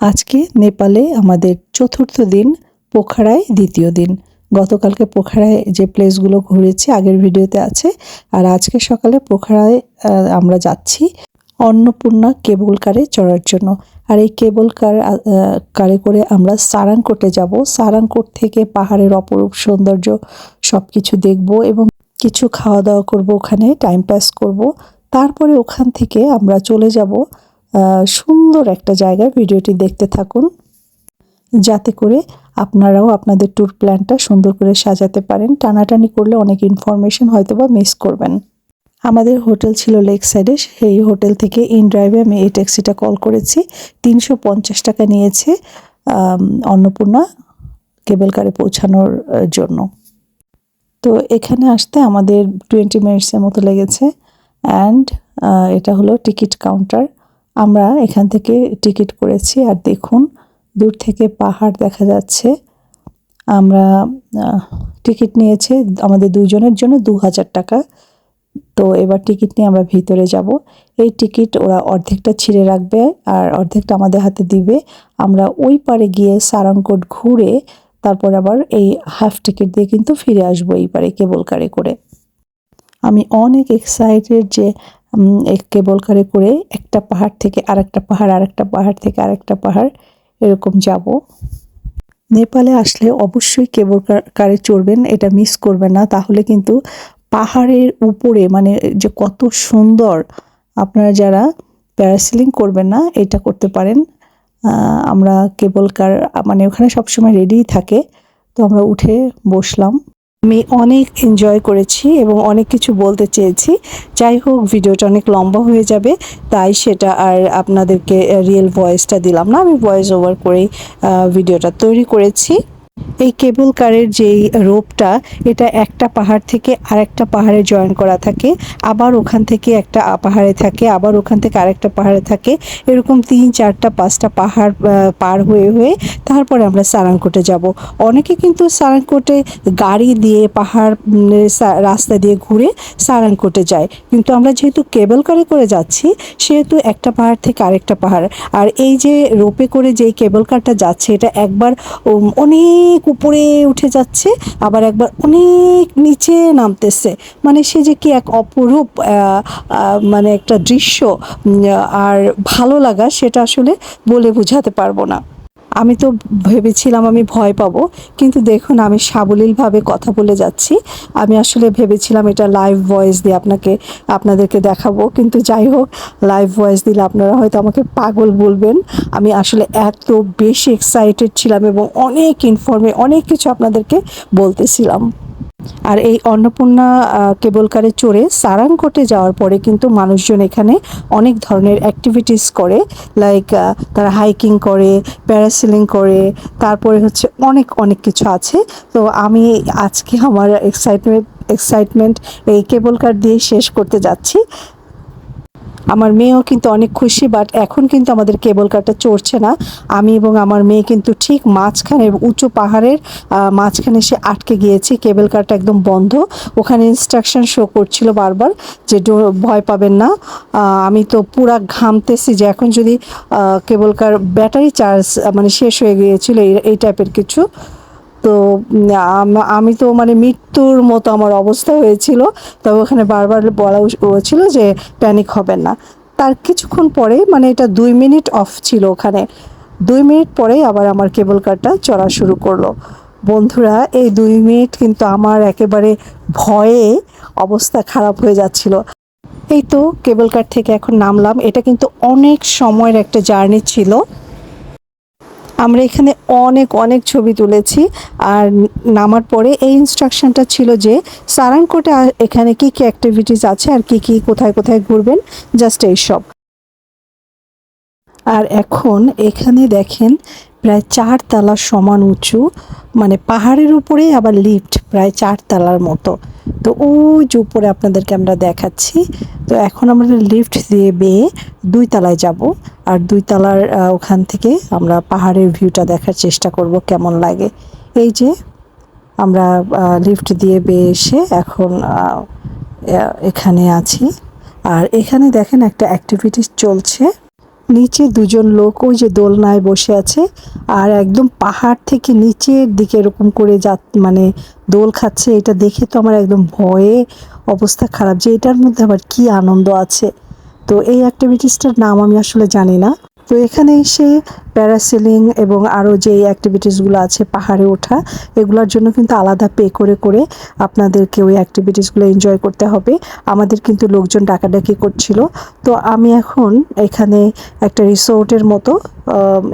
আজকে নেপালে আমাদের চতুর্থ দিন, পোখারায় দ্বিতীয় দিন। গতকালকে পোখারায় যে প্লেসগুলো ঘুরেছি, আগের ভিডিওতে আছে। আর আজকে সকালে পোখারায় আমরা যাচ্ছি অন্নপূর্ণা কেবল কারে চড়ার জন্য। আর এই কেবল কার কারে করে আমরা সারাংকোটে যাব। সারাংকোট থেকে পাহাড়ের অপরূপ সৌন্দর্য সব কিছু দেখব এবং কিছু খাওয়া দাওয়া করব ওখানে টাইম পাস করব। তারপরে ওখান থেকে আমরা চলে যাব সুন্দর একটা জায়গায় ভিডিওটি দেখতে থাকুন। যাতে করে আপনারাও আপনাদের ট্যুর প্ল্যানটা সুন্দর করে সাজাতে পারেন। টানাটানি করলে অনেক ইনফরমেশন হয়তো বা মিস করবেন। আমাদের হোটেল ছিল লেক সাইডে। সেই হোটেল থেকে ইন ড্রাইভে আমি এই ট্যাক্সিটা কল করেছি। তিনশো পঞ্চাশ টাকা নিয়েছে অন্নপূর্ণা কেবল কারে পৌঁছানোর জন্য। তো এখানে আসতে আমাদের টোয়েন্টি মিনিটসের মতো লেগেছে। অ্যান্ড এটা হলো টিকিট কাউন্টার আমরা এখান থেকে টিকিট করেছি আর দেখুন, দূর থেকে পাহাড় দেখা যাচ্ছে। আমরা টিকিট নিয়েছে আমাদের দুজনের জন্য দু হাজার টাকা। তো এবার টিকিট নিয়ে আমরা ভিতরে যাব। এই টিকিট ওরা অর্ধেকটা ছিঁড়ে রাখবে আর অর্ধেকটা আমাদের হাতে দিবে। আমরা ওই পারে গিয়ে সারাংকোট ঘুরে তারপর আবার এই হাফ টিকিট দিয়ে কিন্তু ফিরে আসব এই পারে কেবল কারে করে। আমি অনেক এক্সাইটেড যে কেবল কারে করে একটা পাহাড় থেকে আরেকটা পাহাড় আরেকটা পাহাড় থেকে আরেকটা পাহাড় এরকম যাব। নেপালে আসলে অবশ্যই কেবল কার- চড়বেন, এটা মিস করবেন না। তাহলে কিন্তু পাহাড়ের উপরে মানে যে কত সুন্দর আপনারা যারা প্যারাসিলিং করবেন না, এটা করতে পারেন। আমরা কেবল কার মানে ওখানে সবসময় রেডিই থাকে। তো আমরা উঠে বসলাম। আমি অনেক এনজয় করেছি এবং অনেক কিছু বলতে চেয়েছি। যাই হোক, ভিডিওটা অনেক লম্বা হয়ে যাবে, তাই সেটা আর আপনাদেরকে রিয়েল ভয়েসটা দিলাম না। আমি ভয়েস ওভার করেই ভিডিওটা তৈরি করেছি। এই কেবল কারের যেই রোপটা এটা একটা পাহাড় থেকে আরেকটা পাহাড়ে জয়েন করা থাকে আবার ওখান থেকে একটা পাহাড়ে থাকে আবার ওখান থেকে আরেকটা পাহাড়ে থাকে এরকম তিন চারটা পাঁচটা পাহাড় পার হয়ে হয়ে তারপরে আমরা সারাংকোটে যাব। অনেকে কিন্তু সারাংকোটে গাড়ি দিয়ে পাহাড় রাস্তা দিয়ে ঘুরে সারাংকোটে যায়। কিন্তু আমরা যেহেতু কেবল কারে করে যাচ্ছি সেহেতু একটা পাহাড় থেকে আরেকটা পাহাড়। আর এই যে রোপে করে যেই কেবল কারটা যাচ্ছে এটা একবার উম, অনেক উপরে উঠে যাচ্ছে, আবার একবার অনেক নিচে নামতেছে। মানে সে যে কি এক অপরূপ মানে একটা দৃশ্য আর ভালো লাগা, সেটা আসলে বলে বোঝাতে পারব না। আমি তো ভেবেছিলাম আমি ভয় পাব, কিন্তু দেখুন আমি সাবলীলভাবে কথা বলে যাচ্ছি। আমি আসলে ভেবেছিলাম এটা লাইভ ভয়েস দিয়ে আপনাকে, আপনাদেরকে দেখাবো, কিন্তু যাই হোক লাইভ ভয়েস দিলে আপনারা হয়তো আমাকে পাগল বলবেন। আমি আসলে এত বেশি এক্সাইটেড ছিলাম এবং অনেক ইনফর্মে অনেক কিছু আপনাদেরকে বলতেছিলাম। আর এই অন্নপূর্ণা কেবলকারে কেবল কারে চড়ে সারাংকোটে যাওয়ার পরে কিন্তু মানুষজন এখানে অনেক ধরনের অ্যাক্টিভিটিস করে লাইক তারা হাইকিং করে প্যারাসিলিং করে, তারপরে হচ্ছে অনেক অনেক কিছু আছে। তো আমি আজকে আমার এক্সাইটমেন্ট এক্সাইটমেন্ট এই কেবল কার দিয়ে শেষ করতে যাচ্ছি। আমার মেয়েও কিন্তু অনেক খুশি বাট এখন কিন্তু আমাদের কেবল কারটা চড়ছে না। আমি এবং আমার মেয়ে কিন্তু ঠিক মাঝখানে উঁচু পাহাড়ের মাঝখানে সে আটকে গিয়েছি। কেবল কারটা একদম বন্ধ। ওখানে ইনস্ট্রাকশন শো করছিল বারবার যে ভয় পাবেন না। আমি তো পুরা ঘামতেছি যে এখন যদি কেবল কার ব্যাটারি চার্জ মানে শেষ হয়ে গিয়েছিল এই এই টাইপের কিছু। তো আমি তো মানে মৃত্যুর মতো আমার অবস্থা হয়েছিল। তবে ওখানে বারবার বলা ছিল যে প্যানিক হবেন না। তার কিছুক্ষণ পরে মানে এটা দুই মিনিট অফ ছিল ওখানে। দুই মিনিট পরেই আবার আমার কেবল কারটা চড়া শুরু করল। বন্ধুরা, এই দুই মিনিট কিন্তু আমার একেবারে ভয়ে অবস্থা খারাপ হয়ে যাচ্ছিল। এই তো কেবল কার থেকে এখন নামলাম। এটা কিন্তু অনেক সময়ের একটা জার্নি ছিল। আমরা এখানে অনেক অনেক ছবি তুলেছি। আর নামার পরে এই ইনস্ট্রাকশনটা ছিল যে সারাংকোটে এখানে কি কি অ্যাক্টিভিটিস আছে আর কি কি কোথায় কোথায় ঘুরবেন জাস্ট এইসব আর এখন এখানে দেখেন প্রায় চার তলা সমান উঁচু মানে পাহাড়ের উপরে আবার লিফট প্রায় চার তলার মতো। তো ওই যে উপরে আপনাদেরকে আমরা দেখাচ্ছি, তো এখন আমরা লিফট দিয়ে বেয়ে দুই তলায় যাব আর দুই তলার ওখান থেকে আমরা পাহাড়ের ভিউটা দেখার চেষ্টা করব কেমন লাগে। এই যে আমরা লিফট দিয়ে বেয়ে এসে এখন এখানে আছি। আর এখানে দেখেন একটা অ্যাক্টিভিটিস চলছে। নিচে দুজন লোক ওই যে দোলনায় বসে আছে আর একদম পাহাড় থেকে নিচের দিকে এরকম করে যা মানে দোল খাচ্ছে, এটা দেখে তো আমার একদম ভয়ে অবস্থা খারাপ যে এটার মধ্যে আবার কি আনন্দ আছে। তো এই অ্যাক্টিভিটিসটার নাম আমি আসলে জানি না। তো এখানে এসে প্যারাসেলিং এবং আরও যে অ্যাক্টিভিটিসগুলো আছে পাহাড়ে ওঠা, এগুলোর জন্য কিন্তু আলাদা পে করে করে আপনাদেরকে ওই অ্যাক্টিভিটিসগুলো এনজয় করতে হবে। আমাদের কিন্তু লোকজন ডাকাডাকি করছিল। তো আমি এখন এখানে একটা রিসোর্টের মতো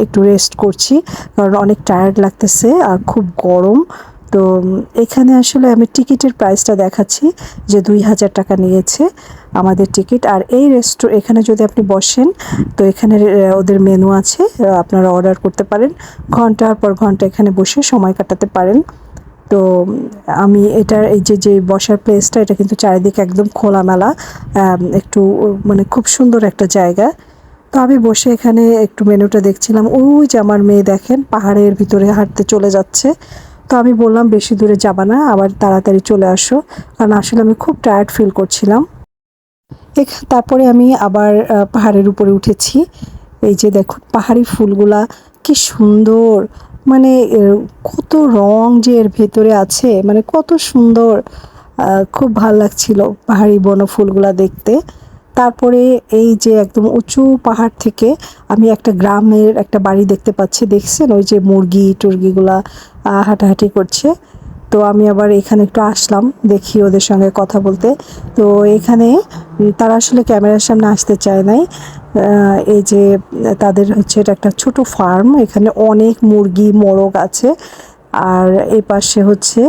একটু রেস্ট করছি। কারণ অনেক টায়ার্ড লাগতেছে আর খুব গরম। তো এখানে আসলে আমি টিকিটের প্রাইসটা দেখাচ্ছি যে দুই হাজার টাকা নিয়েছে আমাদের টিকিট। আর এই রেস্টুর এখানে যদি আপনি বসেন, তো এখানে ওদের মেনু আছে আপনারা অর্ডার করতে পারেন। ঘণ্টার পর ঘণ্টা এখানে বসে সময় কাটাতে পারেন। তো আমি এটার, এই যে যে বসার প্লেসটা এটা কিন্তু চারিদিকে একদম খোলামেলা একটু মানে খুব সুন্দর একটা জায়গা। তো আমি বসে এখানে একটু মেনুটা দেখছিলাম। ওই যে আমার মেয়ে দেখেন, পাহাড়ের ভিতরে হাঁটতে চলে যাচ্ছে। তো আমি বললাম, বেশি দূরে যাবা না, আবার তাড়াতাড়ি চলে আসো। কারণ আসলে আমি খুব টায়ার্ড ফিল করছিলাম। তারপরে আমি আবার পাহাড়ের উপরে উঠেছি। এই যে দেখো, পাহাড়ি ফুলগুলা কি সুন্দর। মানে কত রং যে এর ভেতরে আছে মানে কত সুন্দর। খুব ভালো লাগছিল পাহাড়ি বনফুলগুলা দেখতে। তারপরে এই যে একদম উঁচু পাহাড় থেকে আমি একটা গ্রামের একটা বাড়ি দেখতে পাচ্ছি, দেখছেন? ওই যে মুরগি, টুরগিগুলা হাঁটাহাঁটি করছে। তো আমি আবার এখানে একটু আসলাম, দেখি ওদের সঙ্গে কথা বলতে। তো এখানে তারা আসলে ক্যামেরার সামনে আসতে চায় নাই। এই যে তাদের হচ্ছে এটা একটা ছোট ফার্ম, এখানে অনেক মুরগি, মোরগ আছে। আর এই পাশে হচ্ছে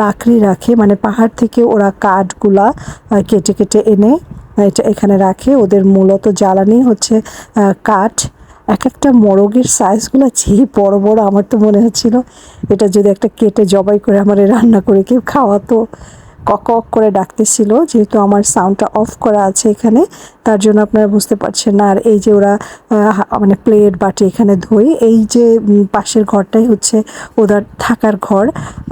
লাকড়ি রাখে মানে পাহাড় থেকে ওরা কাঠগুলা কেটে কেটে এনে এটা এখানে রাখে। ওদের মূলত জ্বালানি হচ্ছে কাঠ। এক একটা মোরগের সাইজগুলো যে বড় বড় আমার তো মনে হচ্ছিল। এটা যদি একটা কেটে জবাই করে আমার রান্না করে কেউ খাওয়াতো। কক করে ডাকতেছিল, যেহেতু আমার সাউন্ডটা অফ করা আছে এখানে, তার জন্য আপনারা বুঝতে পারছেন না। আর এই যে ওরা মানে প্লেট বাটি এখানে ধুই, এই যে পাশের ঘরটাই হচ্ছে ওদের থাকার ঘর,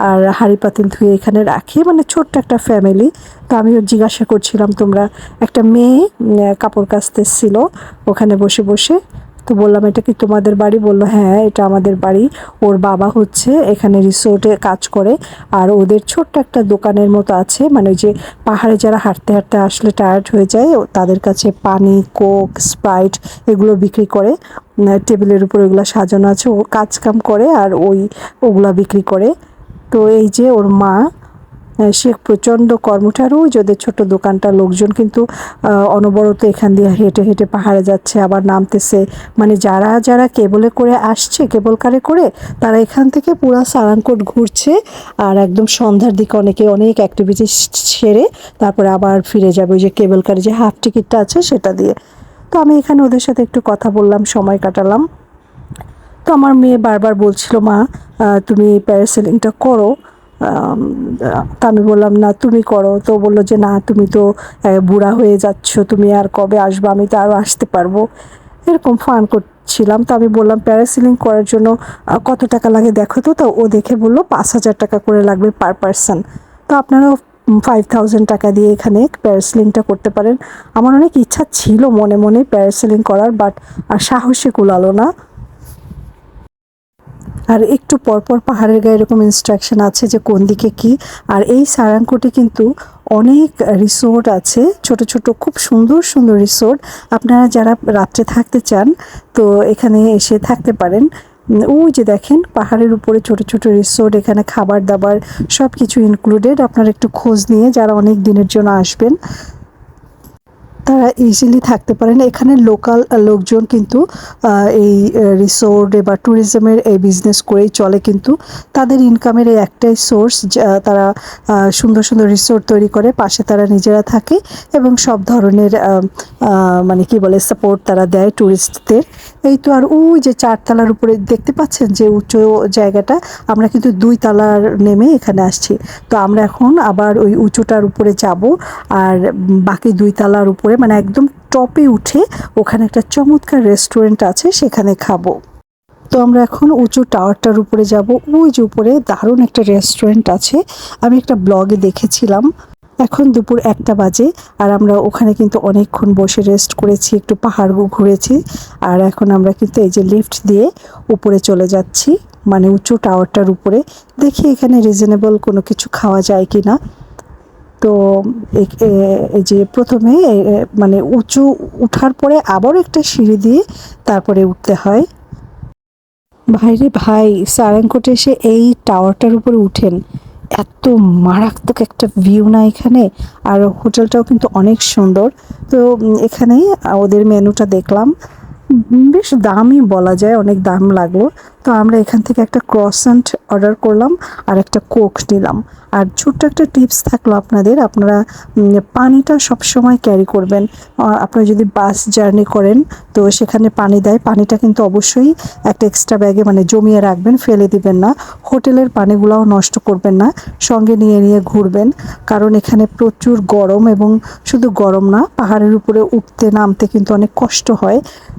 আর হাঁড়ি পাতিল ধুয়ে এখানে রাখে মানে ছোট্ট একটা ফ্যামিলি তো আমিও জিজ্ঞাসা করছিলাম, তোমরা একটা মেয়ে কাপড় কাচতেছিল, ওখানে বসে বসে তো বললাম, এটা কি তোমাদের বাড়ি? বলল হ্যাঁ এটা আমাদের বাড়ি। ওর বাবা হচ্ছে এখানে রিসোর্টে কাজ করে, আর ওদের ছোট্ট একটা দোকানের মতো আছে। মানে ওই যে পাহাড়ে যারা হাঁটতে হাঁটতে আসলে টায়ার্ড হয়ে যায় তাদের কাছে পানি, কোক স্প্রাইট এগুলো বিক্রি করে। টেবিলের উপর ওগুলো সাজানো আছে। ও কাজ কাম করে আর ওই ওগুলা বিক্রি করে। তো এই যে ওর মা সে প্রচণ্ড কর্মঠার ওই যে ওদের ছোট দোকানটা লোকজন কিন্তু অনবরত এখান দিয়ে হেঁটে হেঁটে পাহাড়ে যাচ্ছে, আবার নামতেছে। মানে যারা যারা কেবলে করে আসছে, কেবল কারে করে, তারা এখান থেকে পুরা সারাংকোট ঘুরছে, আর একদম সন্ধ্যার দিকে অনেকে অনেক অ্যাক্টিভিটি সেরে, তারপরে আবার ফিরে যাবে। ওই যে কেবল কারে যে হাফ টিকিটটা আছে, সেটা দিয়ে। তো আমি এখানে ওদের সাথে একটু কথা বললাম, সময় কাটালাম। তো আমার মেয়ে বারবার বলছিল, মা তুমি প্যারাসেলিংটা করো। তা আমি বললাম, না, তুমি করো। তো বলল যে, না, তুমি তো বুড়া হয়ে যাচ্ছ, তুমি আর কবে আসবে? আমি তো আরও আসতে পারব। এরকম ফান করছিলাম। তো আমি বললাম প্যারাসিলিং করার জন্য কত টাকা লাগে দেখো তো? তো ও দেখে বলল, পাঁচ হাজার টাকা করে লাগবে পার পারসন তো আপনারাও ফাইভ থাউজেন্ড টাকা দিয়ে এখানে প্যারাসিলিংটা করতে পারেন। আমার অনেক ইচ্ছা ছিল মনে মনে প্যারাসিলিং করার বাট আর সাহসে কুলালো না। আর একটু পরপর পাহাড়ের গায়ে এরকম ইনস্ট্রাকশন আছে যে কোন দিকে কি। আর এই সারাংকোটে কিন্তু অনেক রিসোর্ট আছে, ছোট ছোট খুব সুন্দর সুন্দর রিসোর্ট আপনারা যারা রাত্রে থাকতে চান, তো এখানে এসে থাকতে পারেন। ওই যে দেখেন, পাহাড়ের উপরে ছোট ছোট রিসোর্ট এখানে খাবার দাবার সব কিছু ইনক্লুডেড আপনারা একটু খোঁজ নিয়ে যারা অনেক দিনের জন্য আসবেন তারা ইজিলি থাকতে পারেন এখানে লোকাল লোকজন কিন্তু এই রিসোর্ট বা ট্যুরিজমের এই বিজনেস করেই চলে কিন্তু। তাদের ইনকামের এই একটাই সোর্স তারা সুন্দর সুন্দর রিসোর্ট তৈরি করে, পাশে তারা নিজেরা থাকে এবং সব ধরনের মানে কি বলে সাপোর্ট তারা দেয় ট্যুরিস্টদের এই তো আর ওই যে চারতলার উপরে দেখতে পাচ্ছেন যে উচ্চ জায়গাটা, আমরা কিন্তু দুই তলার নেমে এখানে আসছি। তো আমরা এখন আবার ওই উঁচুটার উপরে যাব, আর বাকি দুই তলার উপরে মানে একদম টপে উঠে ওখানে একটা চমৎকার রেস্টুরেন্ট আছে, সেখানে খাব। তো আমরা এখন উঁচু টাওয়ারটার উপরে যাব। ওই যে উপরে দারুণ একটা রেস্টুরেন্ট আছে। আমি একটা ব্লগে দেখেছিলাম। এখন দুপুর একটা বাজে আর আমরা ওখানে কিন্তু অনেকক্ষণ বসে রেস্ট করেছি, একটু পাহাড় ঘুরেছি। আর এখন আমরা কিন্তু এই যে লিফট দিয়ে উপরে চলে যাচ্ছি। মানে উঁচু টাওয়ারটার উপরে। দেখি এখানে রিজনেবল কোনো কিছু খাওয়া যায় কি না তো এই যে প্রথমে মানে উঁচু উঠার পরে আবার একটা সিঁড়ি দিয়ে তারপরে উঠতে হয়। ভাইরে ভাই, সারাংকোটে এসে এই টাওয়ারটার উপরে উঠেন। এত মারাত্মক একটা ভিউ না এখানে? আর হোটেলটাও কিন্তু অনেক সুন্দর। তো এখানে ওদের মেনুটা দেখলাম। বেশ দামই বলা যায়, অনেক দাম লাগল। তো আমরা এখান থেকে একটা ক্রসেন্ট অর্ডার করলাম আর একটা কোক নিলাম। আর ছোট্ট একটা টিপস থাকল আপনাদের, আপনারা পানিটা সবসময় ক্যারি করবেন। আপনারা যদি বাস জার্নি করেন, তো সেখানে পানি দেয়। পানিটা কিন্তু অবশ্যই একটা এক্সট্রা ব্যাগে মানে জমিয়ে রাখবেন, ফেলে দিবেন না। হোটেলের পানিগুলোও নষ্ট করবেন না, সঙ্গে নিয়ে নিয়ে ঘুরবেন। কারণ এখানে প্রচুর গরম এবং শুধু গরম না, পাহাড়ের উপরে উঠতে, নামতে কিন্তু অনেক কষ্ট হয়।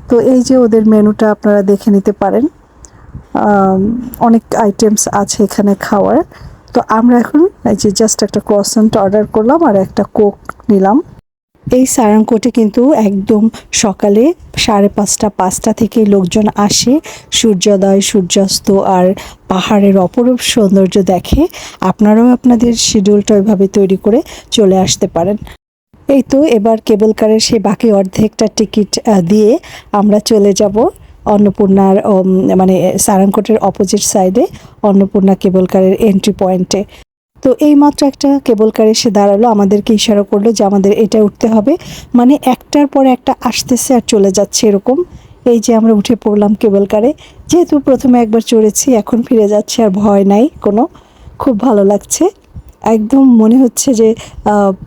তো এই যে ওদের মেনুটা আপনারা দেখে নিতে পারেন। অনেক আইটেমস আছে এখানে খাওয়ার। তো আমরা এখন এই যে জাস্ট একটা ক্রসেন্ট অর্ডার করলাম আর একটা কোক নিলাম। এই সারাংকোটে কিন্তু একদম সকালে সাড়ে পাঁচটা পাঁচটা থেকে লোকজন আসে। সূর্যোদয়, সূর্যাস্ত আর পাহাড়ের অপরূপ সৌন্দর্য দেখে। আপনারাও আপনাদের শিডিউলটা ওইভাবে তৈরি করে চলে আসতে পারেন। এই তো এবার কেবল কারের সেই বাকি অর্ধেকটা টিকিট দিয়ে আমরা চলে যাব। অন্নপূর্ণার মানে সারাংকোটের অপোজিট সাইডে অন্নপূর্ণা কেবল কারের এন্ট্রি পয়েন্টে তো এই মাত্র একটা কেবল কার এসে দাঁড়াল, আমাদেরকে ইশারা করল যে আমাদের এটা উঠতে হবে। মানে একটার পর একটা আসতেছে আর চলে যাচ্ছে এরকম। এই যে আমরা উঠে পড়লাম কেবল কারে যেহেতু প্রথমে একবার চড়েছি, এখন ফিরে যাচ্ছে আর ভয় নাই কোনো। খুব ভালো লাগছে। একদম মনে হচ্ছে যে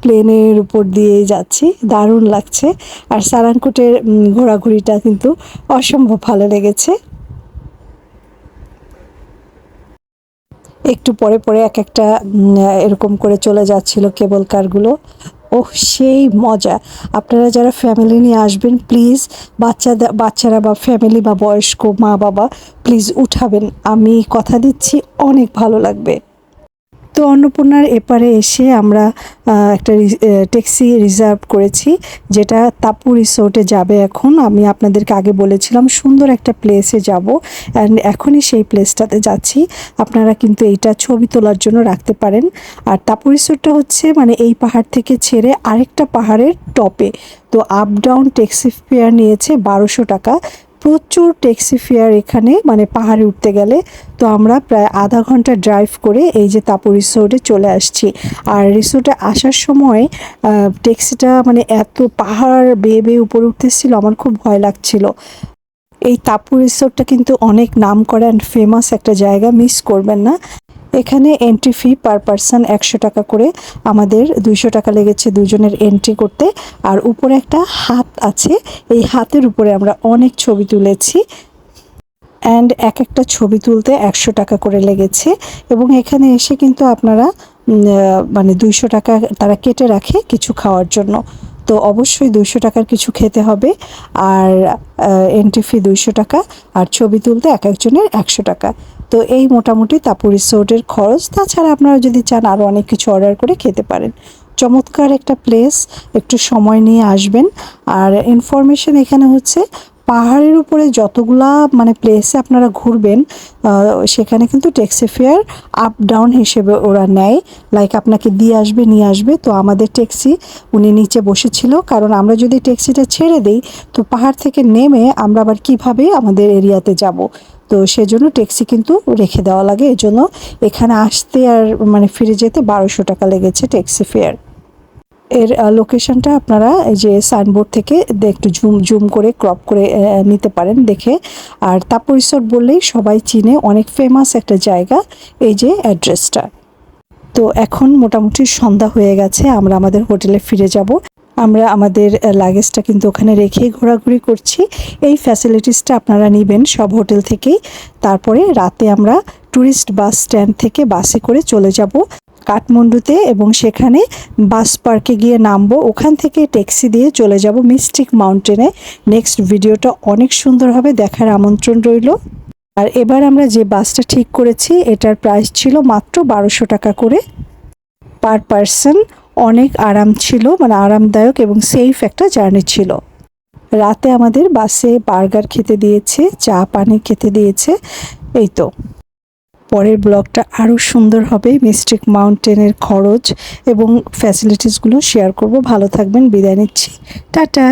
প্লেনের উপর দিয়ে যাচ্ছি। দারুণ লাগছে। আর সারাংকুটের ঘোরাঘুরিটা কিন্তু অসম্ভব ভালো লেগেছে। একটু পরে পরে এক একটা এরকম করে চলে যাচ্ছিল কেবল কারগুলো। ওহ, সেই মজা। আপনারা যারা ফ্যামিলি নিয়ে আসবেন প্লিজ বাচ্চাদের বাচ্চারা বা ফ্যামিলি বা বয়স্ক মা বাবা প্লিজ উঠাবেন। আমি কথা দিচ্ছি, অনেক ভালো লাগবে। তো অন্নপূর্ণার এপারে এসে আমরা একটা ট্যাক্সি রিজার্ভ করেছি, যেটা তাপু রিসোর্টে যাবে এখন। আমি আপনাদেরকে আগে বলেছিলাম, সুন্দর একটা প্লেসে যাব অ্যান্ড এখনই সেই প্লেসটাতে যাচ্ছি। আপনারা কিন্তু এইটা ছবি তোলার জন্য রাখতে পারেন। আর তাপু রিসোর্টটা হচ্ছে মানে এই পাহাড় থেকে ছেড়ে আরেকটা পাহাড়ের টপে। তো আপ ডাউন ট্যাক্সি ফেয়ার নিয়েছে বারোশো টাকা। প্রচুর ট্যাক্সি ফেয়ার এখানে মানে পাহাড়ে উঠতে গেলে। তো আমরা প্রায় আধা ঘণ্টা ড্রাইভ করে এই যে তাপু রিসোর্টে চলে আসছি। আর রিসোর্টে আসার সময় ট্যাক্সিটা মানে এত পাহাড় বেয়ে বেয়ে উপরে উঠতেছিল, আমার খুব ভয় লাগছিল। এই তাপু রিসোর্টটা কিন্তু অনেক নাম করা অ্যান্ড ফেমাস একটা জায়গা মিস করবেন না। এখানে এন্ট্রি ফি পার পারসন একশো টাকা করে। আমাদের দুইশো টাকা লেগেছে দুজনের এন্ট্রি করতে। আর উপরে একটা হাত আছে, এই হাতের উপরে আমরা অনেক ছবি তুলেছি। অ্যান্ড এক একটা ছবি তুলতে একশো টাকা করে লেগেছে। এবং এখানে এসে কিন্তু আপনারা মানে দুইশো টাকা তারা কেটে রাখে কিছু খাওয়ার জন্য। তো অবশ্যই দুইশো টাকার কিছু খেতে হবে আর এন্ট্রি ফি দুইশো টাকা আর ছবি তুলতে এক একজনের একশো টাকা। তো এই মোটামুটি তাপুর রিসোর্টের খরচ। তাছাড়া আপনারা যদি চান আরও অনেক কিছু অর্ডার করে খেতে পারেন। চমৎকার একটা প্লেস একটু সময় নিয়ে আসবেন। আর ইনফরমেশন এখানে হচ্ছে পাহাড়ের উপরে যতগুলা মানে প্লেসে আপনারা ঘুরবেন সেখানে কিন্তু ট্যাক্সি ফেয়ার আপ ডাউন হিসেবে ওরা নেয়। লাইক আপনাকে দিয়ে আসবে, নিয়ে আসবে। তো আমাদের ট্যাক্সি উনি নিচে বসেছিল। কারণ আমরা যদি ট্যাক্সিটা ছেড়ে দেই, তো পাহাড় থেকে নেমে আমরা আবার কীভাবে আমাদের এরিয়াতে যাব? তো সেজন্য ট্যাক্সি কিন্তু রেখে দেওয়া লাগে। এজন্য এখানে আসতে আর মানে ফিরে যেতে বারোশো টাকা লেগেছে ট্যাক্সি ফেয়ার এর লোকেশনটা আপনারা এই যে সাইনবোর্ড থেকে একটু জুম জুম করে ক্রপ করে নিতে পারেন দেখে। আর তাপর রিসোর্ট বললেই সবাই চিনে অনেক ফেমাস একটা জায়গা, এই যে অ্যাড্রেসটা তো এখন মোটামুটি সন্ধ্যা হয়ে গেছে, আমরা আমাদের হোটেলে ফিরে যাব। আমরা আমাদের লাগেজটা কিন্তু ওখানে রেখেই ঘোরাঘুরি করছি। এই ফ্যাসিলিটিসটা আপনারা নেবেন সব হোটেল থেকেই। তারপরে রাতে আমরা ট্যুরিস্ট বাস স্ট্যান্ড থেকে বাসে করে চলে যাব। কাঠমান্ডুতে এবং সেখানে বাস পার্কে গিয়ে নামবো। ওখান থেকে ট্যাক্সি দিয়ে চলে যাব মিস্টিক মাউন্টেনে। নেক্সট ভিডিওটা অনেক সুন্দর হবে, দেখার আমন্ত্রণ রইল। আর এবার আমরা যে বাসটা ঠিক করেছি, এটার প্রাইস ছিল মাত্র বারোশো টাকা করে। পার পারসন অনেক আরাম ছিল মানে আরামদায়ক এবং সেফ একটা জার্নি ছিল। রাতে আমাদের বাসে বার্গার খেতে দিয়েছে, চা পানি খেতে দিয়েছে, এই তো। পরের ব্লগটা আরও সুন্দর হবে। মিস্টিক মাউন্টেনের খরচ এবং ফ্যাসিলিটিসগুলো শেয়ার করব। ভালো থাকবেন, বিদায় নিচ্ছি। টাটা!